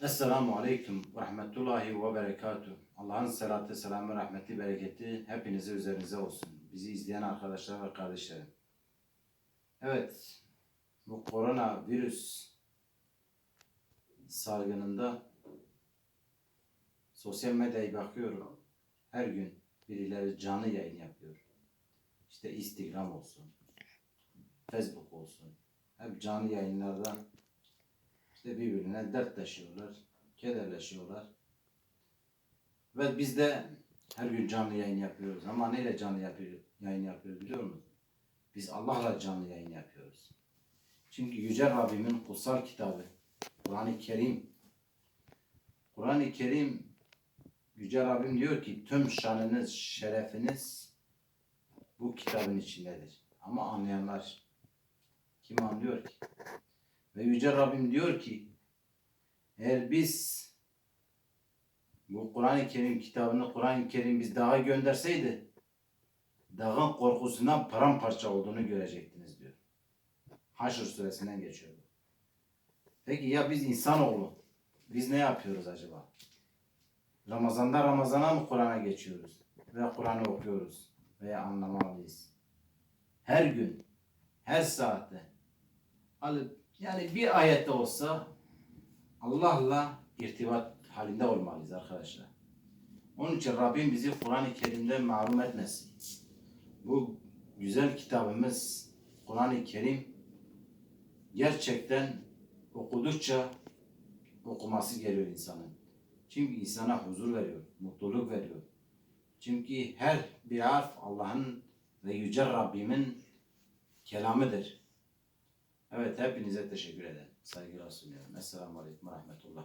Esselamu Aleyküm ve Rahmetullahi ve Berekatuhu. Allah'ın selatı, selamı, rahmeti, bereketi hepinize üzerinize olsun. Bizi izleyen arkadaşlar ve kardeşlerim. Evet, bu korona virüs salgınında sosyal medyaya bakıyorum. Her gün birileri canlı yayın yapıyor. İşte Instagram olsun, Facebook olsun. Hep canlı yayınlardan işte birbirine dertleşiyorlar, kederleşiyorlar. Ve biz de her gün canlı yayın yapıyoruz. Ama neyle canlı yapıyor, yayın yapıyoruz biliyor musunuz? Biz Allah'la canlı yayın yapıyoruz. Çünkü Yüce Rabbimin kutsal kitabı, Kur'an-ı Kerim. Kur'an-ı Kerim, Yüce Rabbim diyor ki tüm şanınız, şerefiniz bu kitabın içindedir. Ama anlayanlar kim anlıyor ki? Ve Yüce Rabbim diyor ki eğer biz bu Kur'an-ı Kerim kitabını Kur'an-ı Kerim biz dağa gönderseydi dağın korkusundan paramparça olduğunu görecektiniz diyor. Haşr suresinden geçiyor. Peki ya biz insanoğlu biz ne yapıyoruz acaba? Ramazanda Ramazana mı Kur'an'a geçiyoruz? Veya Kur'an'ı okuyoruz? Veya anlamalıyız? Her gün, her saatte alıp yani bir ayette olsa Allah'la irtibat halinde olmalıyız arkadaşlar. Onun için Rabbim bizi Kur'an-ı Kerim'de mahrum etmesin. Bu güzel kitabımız Kur'an-ı Kerim gerçekten okudukça okuması geliyor insanın. Çünkü insana huzur veriyor, mutluluk veriyor. Çünkü her bir harf Allah'ın ve Yüce Rabbimin kelamıdır. Evet hepinize teşekkür ederim. Saygılar sunuyorum. Esselamu Aleyküm ve Rahmetullah.